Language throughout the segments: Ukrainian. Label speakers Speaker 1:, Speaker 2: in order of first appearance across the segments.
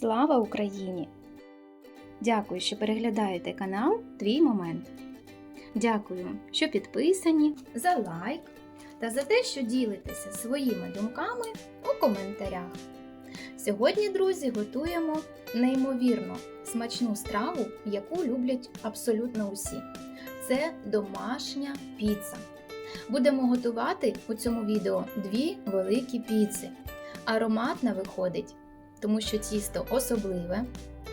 Speaker 1: Слава Україні! Дякую, що переглядаєте канал Твій Момент. Дякую, що підписані, за лайк та за те, що ділитеся своїми думками у коментарях. Сьогодні, друзі, готуємо неймовірно смачну страву, яку люблять абсолютно усі. Це домашня піца. Будемо готувати у цьому відео дві великі піци. Ароматна виходить тому що тісто особливе.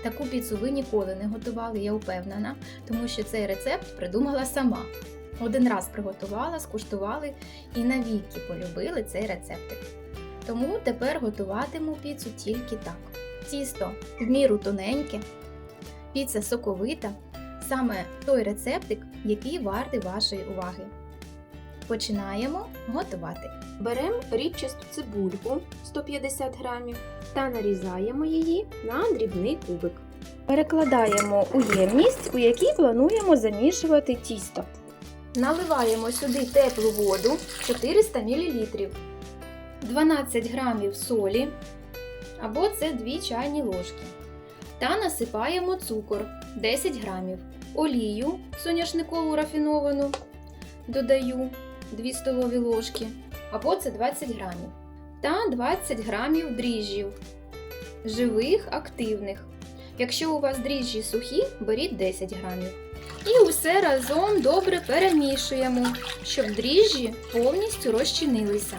Speaker 1: Таку піцу ви ніколи не готували, я впевнена, тому що цей рецепт придумала сама. Один раз приготувала, скуштували і навіки полюбили цей рецептик. Тому тепер готуватиму піцу тільки так. Тісто в міру тоненьке, піца соковита, саме той рецептик, який вартий вашої уваги. Починаємо готувати.
Speaker 2: Беремо рібчасту цибульку 150 грамів та нарізаємо її на дрібний кубик.
Speaker 1: Перекладаємо у ємність, у якій плануємо замішувати тісто. Наливаємо сюди теплу воду 400 мл, 12 грамів солі або це 2 чайні ложки. Та насипаємо цукор 10 грамів, олію соняшникову рафіновану додаю 2 столові ложки або це 20 грамів. Та 20 грамів дріжджів живих активних. Якщо у вас дріжджі сухі, беріть 10 грамів. І усе разом добре перемішуємо, щоб дріжджі повністю розчинилися.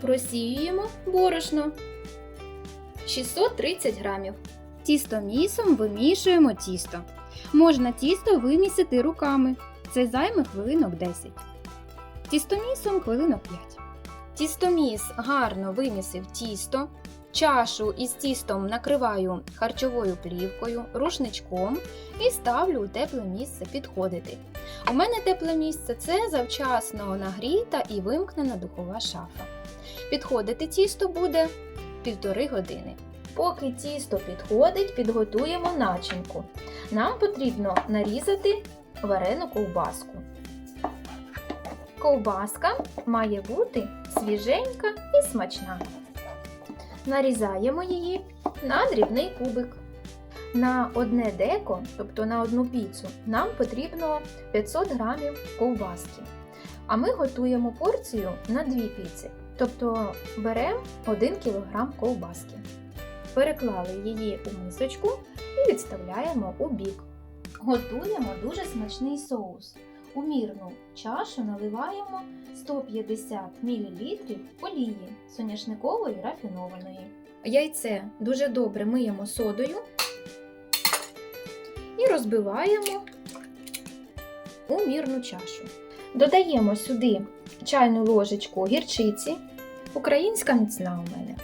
Speaker 1: Просіюємо борошно 630 грамів. Тістомісом вимішуємо тісто. Можна тісто вимісити руками. Це займе хвилинок 10. Тістомісом хвилинок 5. Тістоміс гарно вимісив тісто. Чашу із тістом накриваю харчовою плівкою, рушничком і ставлю у тепле місце підходити. У мене тепле місце це завчасно нагріта і вимкнена духова шафа. Підходити тісто буде півтори години. Поки тісто підходить, підготуємо начинку. Нам потрібно нарізати варену ковбаску. Ковбаска має бути свіженька і смачна. Нарізаємо її на дрібний кубик. На одне деко, тобто на одну піцу, нам потрібно 500 грамів ковбаски. А ми готуємо порцію на дві піци. Тобто беремо 1 кг ковбаски. Переклали її у мисочку і відставляємо у бік. Готуємо дуже смачний соус. У мірну чашу наливаємо 150 мл олії соняшникової рафінованої. Яйце дуже добре миємо содою і розбиваємо у мірну чашу. Додаємо сюди чайну ложечку гірчиці, українська міцна у мене.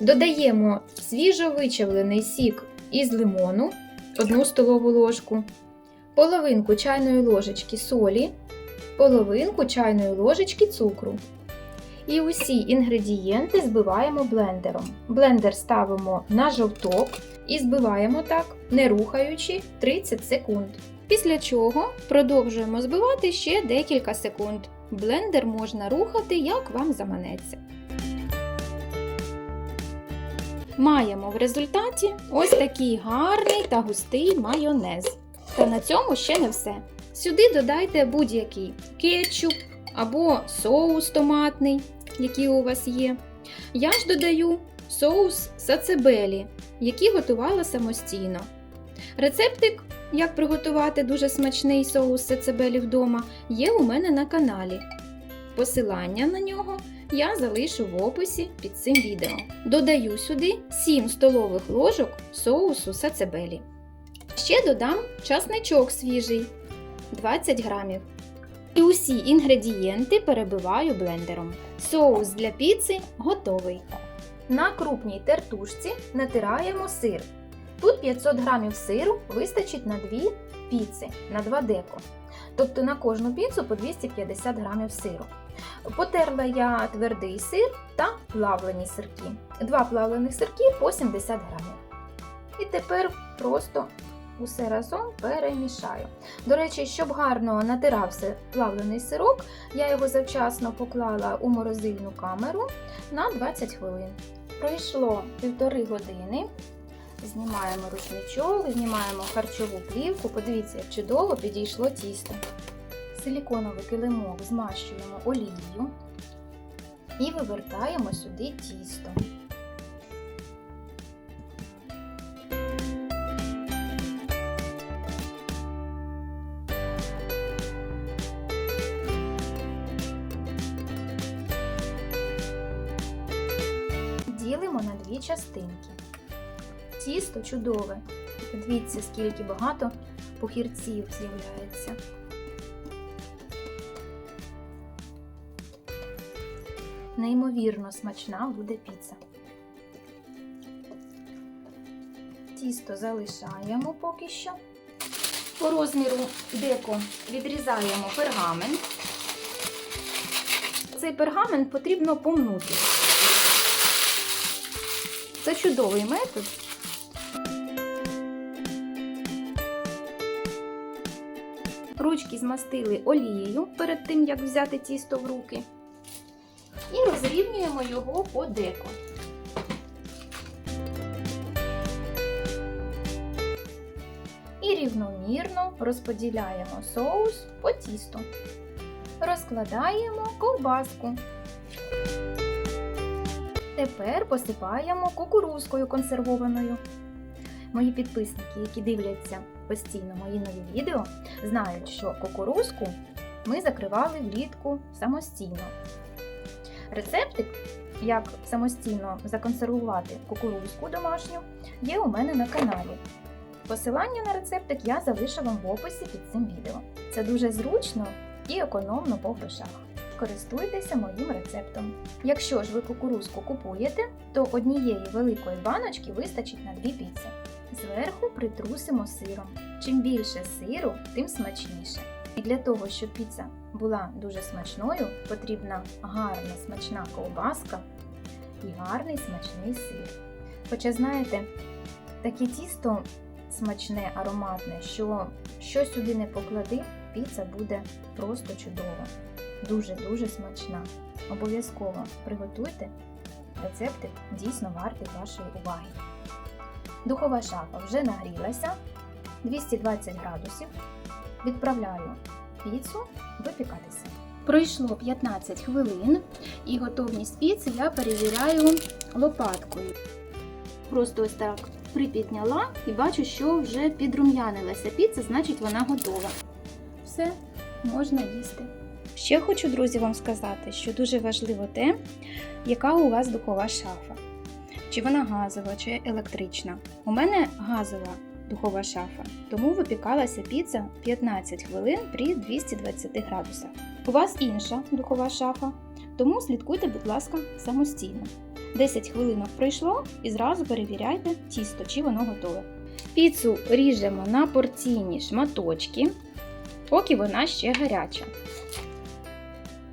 Speaker 1: Додаємо свіжо вичавлений сік із лимону, 1 столову ложку, половинку чайної ложечки солі, половинку чайної ложечки цукру. І усі інгредієнти збиваємо блендером. Блендер ставимо на жовток і збиваємо так, не рухаючи 30 секунд. Після чого продовжуємо збивати ще декілька секунд. Блендер можна рухати, як вам заманеться. Маємо в результаті ось такий гарний та густий майонез. Та на цьому ще не все. Сюди додайте будь-який кетчуп або соус томатний, який у вас є. Я ж додаю соус сацебелі, який готувала самостійно. Рецептик, як приготувати дуже смачний соус сацебелі вдома, є у мене на каналі. Посилання на нього я залишу в описі під цим відео. Додаю сюди 7 столових ложок соусу сацебелі. Ще додам часничок свіжий 20 грамів. І усі інгредієнти перебиваю блендером. Соус для піци готовий. На крупній тертушці натираємо сир. Тут 500 грамів сиру вистачить на 2 піци, на 2 деко. Тобто на кожну піцу по 250 грамів сиру. Потерла я твердий сир та плавлені сирки. Два плавлених сирки по 70 грамів. І тепер просто усе разом перемішаю. До речі, щоб гарно натирався плавлений сирок, я його завчасно поклала у морозильну камеру на 20 хвилин. Пройшло півтори години. Знімаємо рушничок, знімаємо харчову плівку. Подивіться, як чудово підійшло тісто. Силіконовий килимок змащуємо олією і вивертаємо сюди тісто. Ділимо на дві частинки. Тісто чудове. Подивіться, скільки багато похірців з'являється. Неймовірно смачна буде піца. Тісто залишаємо поки що. По розміру деко відрізаємо пергамент. Цей пергамент потрібно помнути. Це чудовий метод. Ручки змастили олією перед тим, як взяти тісто в руки. І розрівнюємо його по деко. І рівномірно розподіляємо соус по тісту. Розкладаємо ковбаску. Тепер посипаємо кукурузкою консервованою. Мої підписники, які дивляться постійно мої нові відео, знають, що кукурузку ми закривали влітку самостійно. Рецептик, як самостійно законсервувати кукурузку домашню, є у мене на каналі. Посилання на рецептик я залишу вам в описі під цим відео. Це дуже зручно і економно по грошах. Користуйтеся моїм рецептом. Якщо ж ви кукурузку купуєте, то однієї великої баночки вистачить на дві піци. Зверху притрусимо сиром. Чим більше сиру, тим смачніше. І для того, щоб піца була дуже смачною, потрібна гарна смачна ковбаска і гарний смачний сир. Хоча, знаєте, таке тісто смачне, ароматне, що що сюди не поклади, піца буде просто чудова. Дуже-дуже смачна. Обов'язково приготуйте. Рецептик дійсно вартий вашої уваги. Духова шафа вже нагрілася 220 градусів. Відправляю піцу випікатися. Пройшло 15 хвилин і готовність піци я перевіряю лопаткою. Просто ось так припідняла і бачу, що вже підрум'янилася піца, значить вона готова. Все, можна їсти. Ще хочу, друзі, вам сказати, що дуже важливо те, яка у вас духова шафа. Чи вона газова, чи електрична. У мене газова духова шафа, тому випікалася піца 15 хвилин при 220 градусах. У вас інша духова шафа, тому слідкуйте, будь ласка, самостійно. 10 хвилинок пройшло і зразу перевіряйте тісто, чи воно готове. Піцу ріжемо на порційні шматочки, поки вона ще гаряча.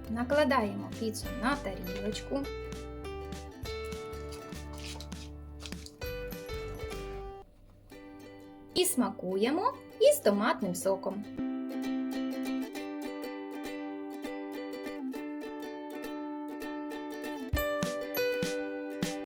Speaker 1: Накладаємо піцу на тарілочку. І смакуємо із томатним соком.